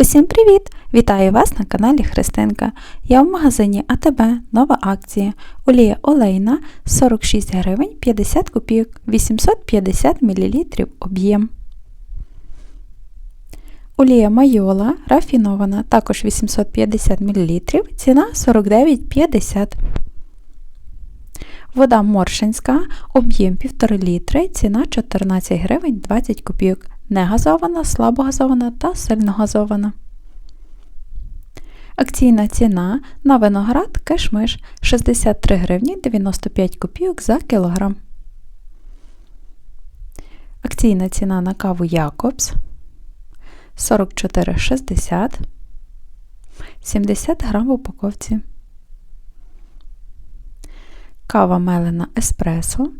Усім привіт! Вітаю вас на каналі Христинка. Я в магазині АТБ нова акція. Олія олейна 46 гривень 50 копійок 850 мл об'єм. Олія майола рафінована також 850 мл, ціна 49,50 Вода моршинська, об'єм 1,5 літри, ціна 14 гривень 20 копійок. Негазована, слабогазована та сильногазована. Акційна ціна на виноград кишмиш 63 гривні 95 копійок за кілограм. Акційна ціна на каву Якобс 44,60 70 грам в упаковці. Кава мелена еспресо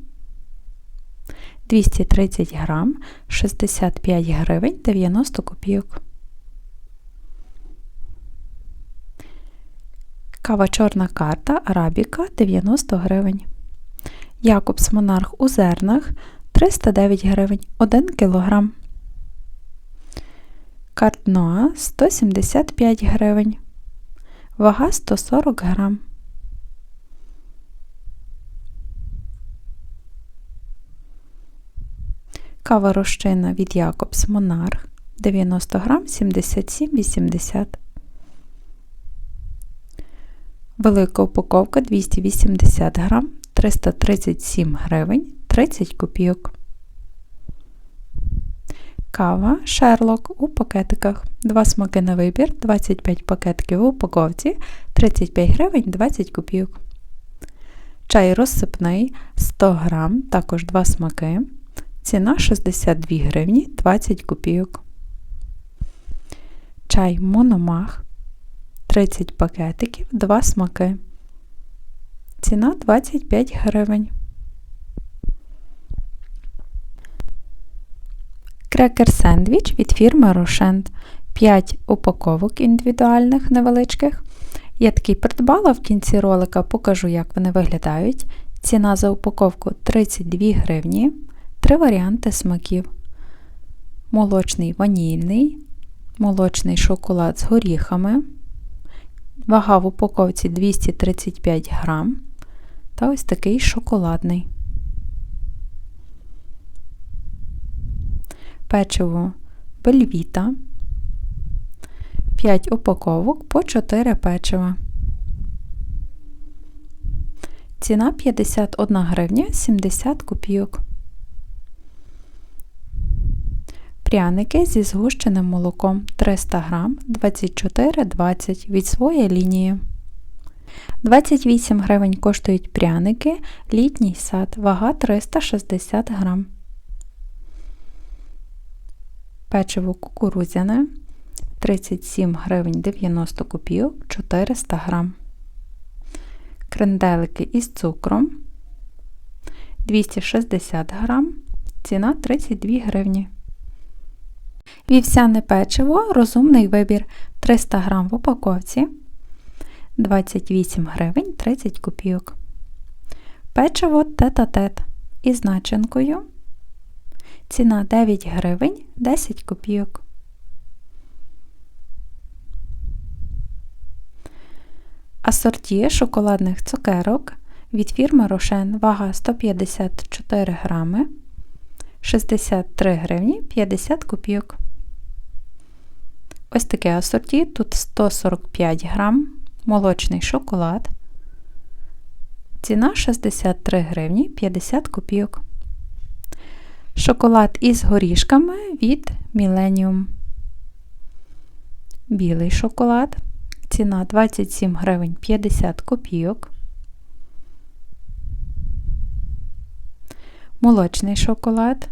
230 грам 65 гривень 90 копійок. Кава чорна карта Арабіка 90 гривень. Якобс Монарх у зернах 309 гривень 1 кг. Картноа 175 гривень. Вага 140 грам. Кава розчина від Якобс Монарх 90 грам 77,80 Велика упаковка 280 грам 337 гривень 30 копійок. Кава Шерлок у пакетиках. Два смаки на вибір, 25 пакетиків у упаковці, 35 гривень 20 копійок. Чай розсипний 100 грам, також два смаки. Ціна 62 гривні 20 копійок. Чай Мономах 30 пакетиків, 2 смаки. Ціна 25 гривень. Крекер сендвіч від фірми Рошент. 5 упаковок індивідуальних невеличких. Я такий придбала в кінці ролика, покажу, як вони виглядають. Ціна за упаковку 32 гривні. Три варіанти смаків: молочний ванільний, молочний шоколад з горіхами, вага в упаковці 235 грам та ось такий шоколадний. Печиво Бельвіта, 5 упаковок по 4 печива. Ціна 51 гривня 70 копійок. Пряники зі згущеним молоком 300 г 24,20 від своєї лінії. 28 гривень коштують пряники, літній сад, вага 360 г. Печиво кукурудзяне 37 гривень 90 копійок 400 г. Кренделики із цукром 260 г, ціна 32 гривні. Вівсяне печиво розумний вибір 300 г в упаковці 28 гривень 30 копійок. Печиво тет-а-тет із начинкою. Ціна 9 гривень 10 копійок. Асорті шоколадних цукерок від фірми Рошен вага 154 грами 63 гривні 50 копійок. Ось таке асорті, тут 145 грам, молочний шоколад. Ціна 63 гривні 50 копійок. Шоколад із горішками від Millennium. Білий шоколад. Ціна 27 гривень 50 копійок. Молочний шоколад.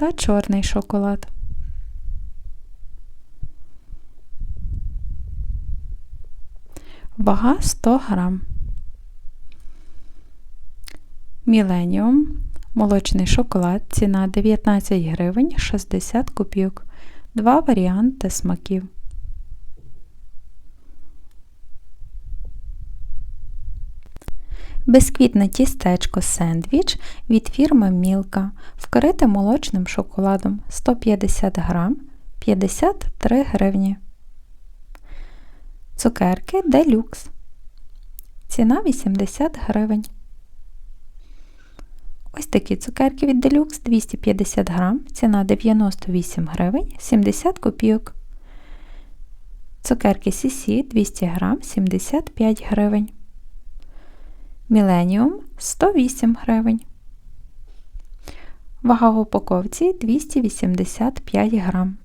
Та чорний шоколад. Вага 100 грам. Міленіум, молочний шоколад, ціна 19 гривень 60 копійок. Два варіанти смаків. Бисквітне тістечко сендвіч від фірми Мілка, вкрите молочним шоколадом 150 грам 53 гривні. Цукерки делюкс. Ціна 80 гривень. Ось такі цукерки від делюкс 250 грам, ціна 98 гривень 70 копійок. Цукерки Сісі 200 грам 75 гривень. Міленіум 108 гривень. Вага в упаковці 285 грам.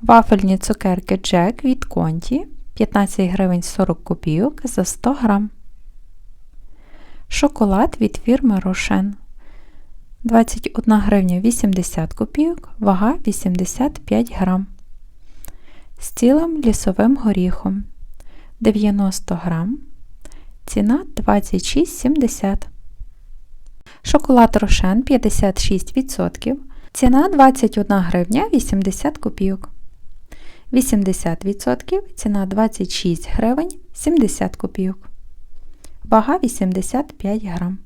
Вафельні цукерки Джек від Конті 15 гривень 40 копійок за 100 грам. Шоколад від фірми Рошен 21 гривня 80 копійок, вага 85 грам. З цілим лісовим горіхом 90 грам. Ціна 26,70. Шоколад Рошен 56%. Ціна 21 гривня 80 копійок. 80% ціна 26 гривень 70 копійок. Вага 85 грам.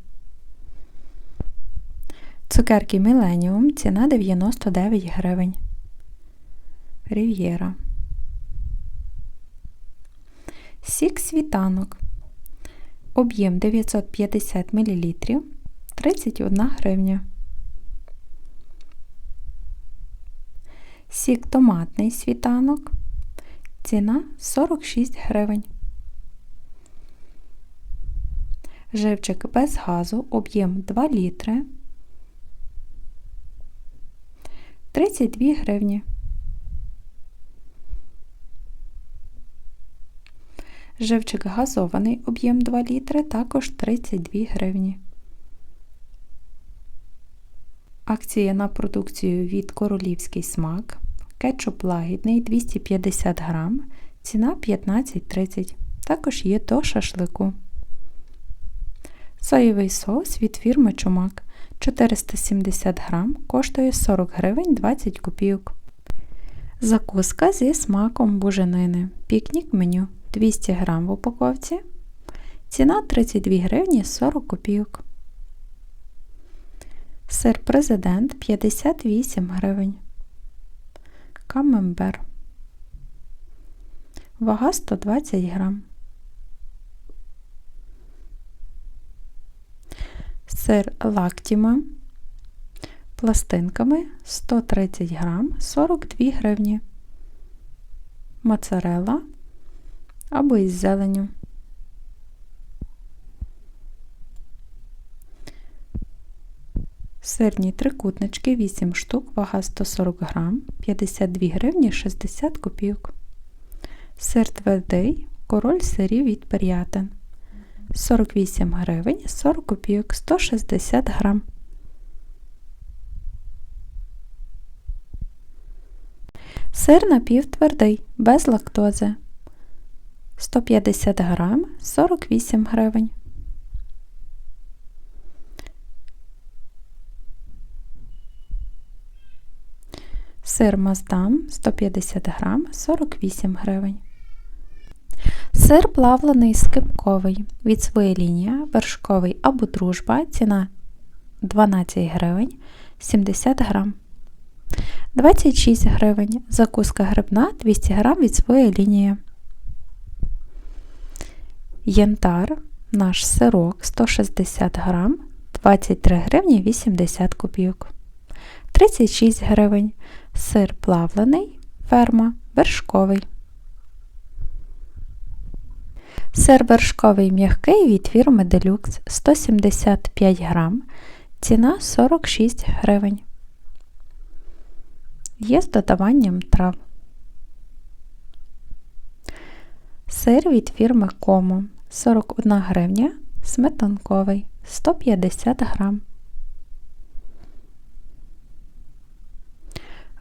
Цукерки Міленіум ціна 99 гривень. Рів'єра. Сік світанок. Об'єм 950 мл 31 гривня. Сік томатний світанок. Ціна 46 гривень. Живчик без газу, об'єм 2 літри. 32 гривні. Живчик газований, об'єм 2 літри, також 32 гривні. Акція на продукцію від Королівський смак. Кетчуп лагідний 250 грам, ціна 15,30. Також є до шашлику. Соєвий соус від фірми Чумак 470 грам, коштує 40 гривень 20 копійок. Закуска зі смаком буженини. Пікнік меню 200 грам в упаковці. Ціна 32 гривні 40 копійок. Сир президент 58 гривень. Камембер. Вага 120 грам. Сир лактіма пластинками 130 грам 42 гривні. Моцарелла або із зеленю. Сирні трикутнички 8 штук, вага 140 грам, 52 гривні 60 копійок. Сир твердий, король сирів від Пер'ятин. 48 гривень 40 копійок 160 грам. Сир напівтвердий, без лактози. 150 грам 48 гривень. Сир Маздам 150 грам 48 гривень. Сир плавлений скипковий від своєї лінії, вершковий або дружба, ціна 12 гривень 70 грам. 26 гривень. Закуска грибна 200 грам від своєї лінії. Янтар, наш сирок 160 грам, 23 гривні 80 копійок. 36 гривень. Сир плавлений, ферма, вершковий. Сир вершковий м'який від фірми Deluxe 175 грам. Ціна 46 гривень. Є з додаванням трав. Сир від фірми Комо 41 гривня, сметанковий 150 грам.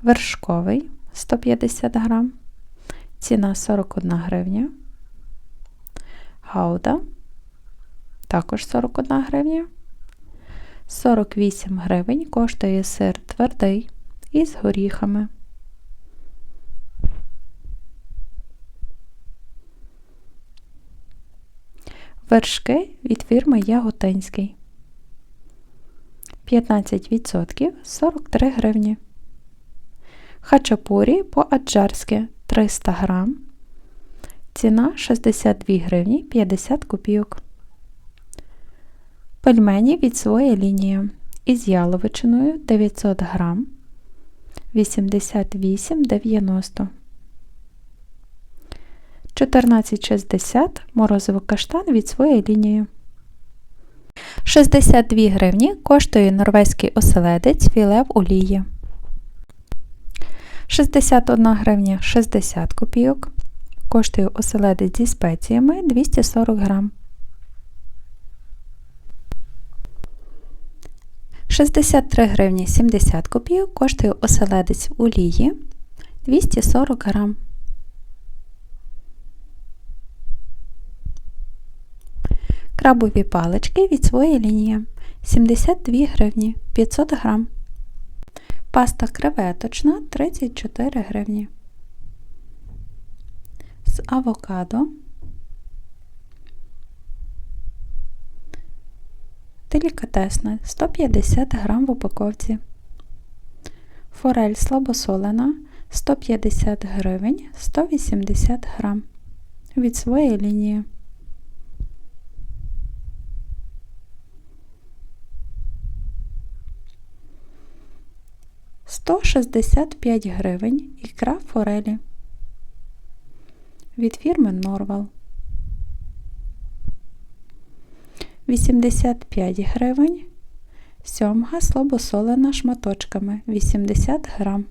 Вершковий 150 грам. Ціна 41 гривня. Гауда також 41 гривня. 48 гривень коштує сир твердий із горіхами. Вершки від фірми Яготинський. 15% 43 гривні. Хачапурі по-аджарськи 300 грам. Ціна 62 гривні 50 копійок. Пельмені від своєї лінії із яловичиною 900 грам 88,90 14,60 морозиво каштан від своєї лінії. 62 гривні коштує норвезький оселедець філе в олії. 61 гривня 60 копійок. Коштує оселедець зі спеціями 240 грам. 63 гривні 70 копійок коштує оселедець в олії 240 грам. Крабові палички від своєї лінії 72 гривні 500 грам. Паста креветочна 34 гривні. З авокадо. Делікатесна 150 грам в упаковці. Форель слабосолена 150 гривень 180 грам. Від своєї лінії. 165 гривень ікра форелі від фірми Норвал. 85 гривень. Сьомга слабосолена шматочками 80 грам.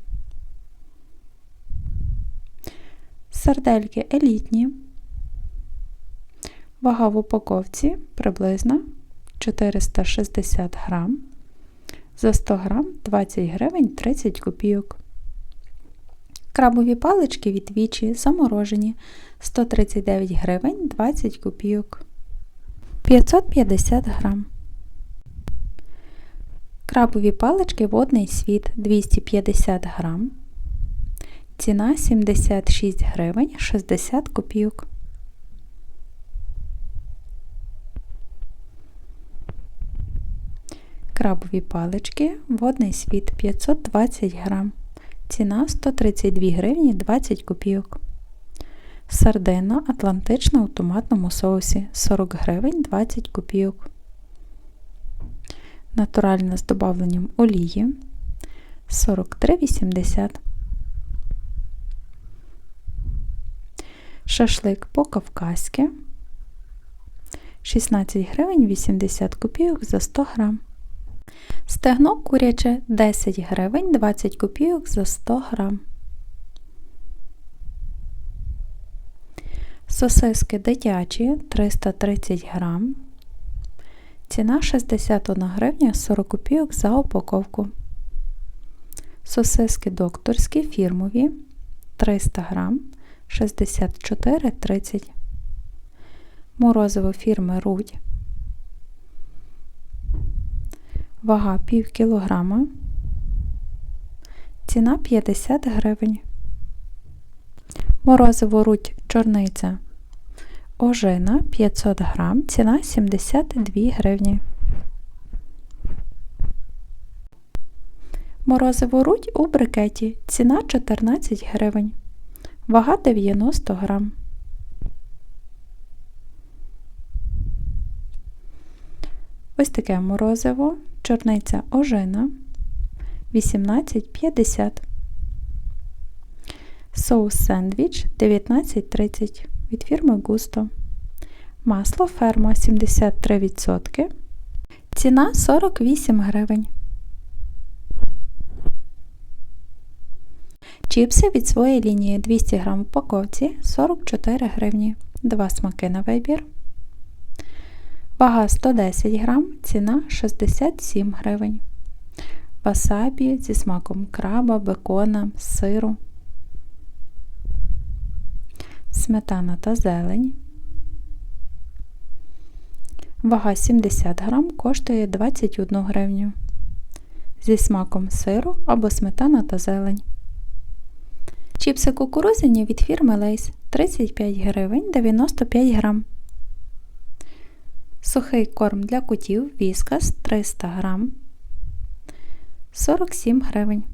Сардельки елітні. Вага в упаковці приблизно 460 грам. За 100 грам 20 гривень 30 копійок. Крабові палички від вічі заморожені 139 гривень 20 копійок. 550 грам. Крабові палички водний світ 250 грам. Ціна 76 гривень 60 копійок. Крабові палички, водний світ 520 грам. Ціна 132 гривні 20 копійок. Сардина Атлантична у томатному соусі 40 гривень 20 копійок. Натуральна з додавленням олії 43,80. Шашлик по-кавказьки 16 гривень 80 копійок за 100 грам. Стегно куряче 10 гривень 20 копійок за 100 грам. Сосиски дитячі 330 грам. Ціна 61 гривня 40 копійок за упаковку. Сосиски докторські фірмові 300 грам 64,30. Морозиво фірми Рудь Вага пів кілограма. Ціна 50 гривень. Морозиво руть чорниця. Ожина 500 грам. Ціна 72 гривні. Морозиво руть у брикеті. Ціна 14 гривень. Вага 90 грам. Ось таке морозиво чорниця ожина 18,50. Соус сендвіч 19,30 від фірми Густо. Масло ферма 73%. Ціна 48 гривень. Чіпси від своєї лінії 200 г в упаковці 44 гривні. Два смаки на вибір. Вага 110 грам, ціна 67 гривень. Васабі зі смаком краба, бекона, сиру, сметана та зелень. Вага 70 грам коштує 21 гривню. Зі смаком сиру або сметана та зелень. Чіпси кукурузяні від фірми Лейс 35 гривень 95 грам. Сухий корм для котів Віскас 300 грам 47 гривень.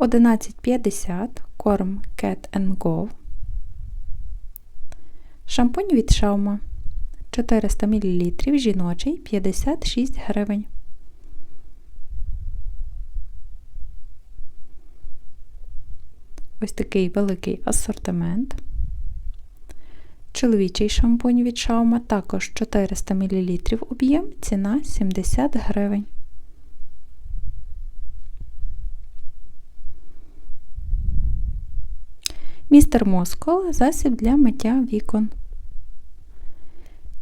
Одинадцять п'ятдесят корм Cat Go. Шампунь від Шаума 400 мл жіночий 56 гривень. Ось такий великий асортимент. Чоловічий шампунь від Шаума також 400 мл об'єм, ціна 70 гривень. Містер Москол засіб для миття вікон.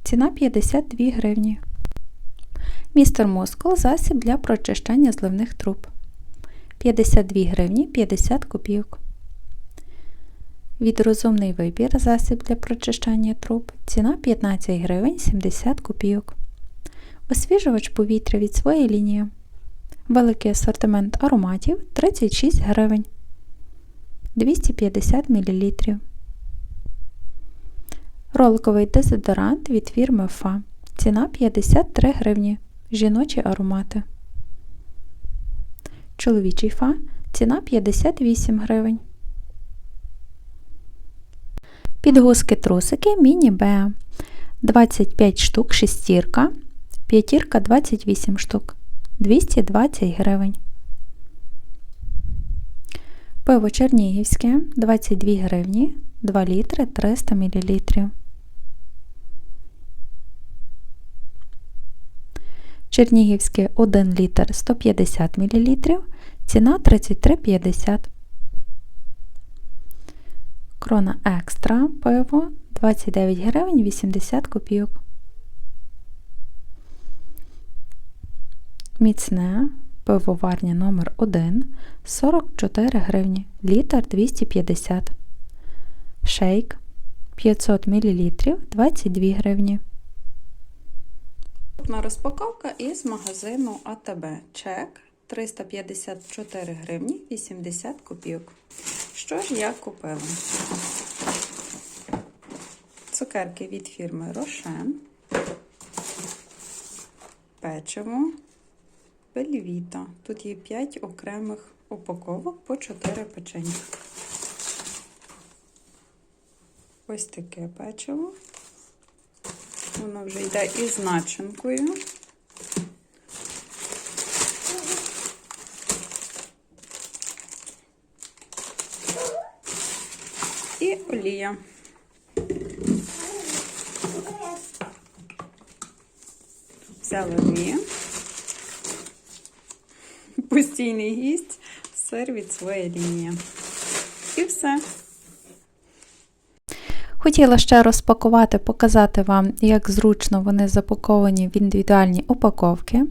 Ціна 52 гривні. Містер Москол засіб для прочищання зливних труб. 52 гривні 50 копійок. Від розумний вибір засіб для прочищання труб. Ціна 15 гривень 70 копійок. Освіжувач повітря від своєї лінії. Великий асортимент ароматів 36 гривень. 250 мл. Роликовий дезодорант від фірми Фа. Ціна 53 гривні. Жіночі аромати. Чоловічий фа. Ціна 58 гривень. Підгузки трусики міні Беа. 25 штук шестірка. П'ятірка 28 штук. 220 гривень. Пиво Чернігівське 22 гривні, 2 літри 300 мл. Чернігівське 1 літр 150 мл, ціна 33,50. Крона Екстра пиво 29 гривень 80 копійок. Міцне пивоварня номер 1 44 гривні, літр 250. Шейк 500 мл 22 гривні. Наступна розпаковка із магазину АТБ. Чек 354 гривні 80 копійок. Що ж я купила? Цукерки від фірми Рошен. Печиво. Бельвіта. Тут є 5 окремих упаковок по 4 печення. Ось таке печиво. Воно вже йде із начинкою. І олія. Взяла дві. Постійний гість, сир від своєї лінії. І все. Хотіла ще розпакувати, показати вам, як зручно вони запаковані в індивідуальні упаковки.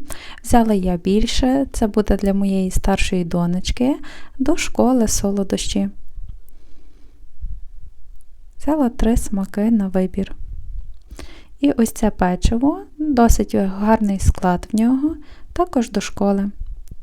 Взяла я більше, це буде для моєї старшої донечки до школи солодощі. Взяла три смаки на вибір. І ось це печиво, досить гарний склад в нього, також до школи.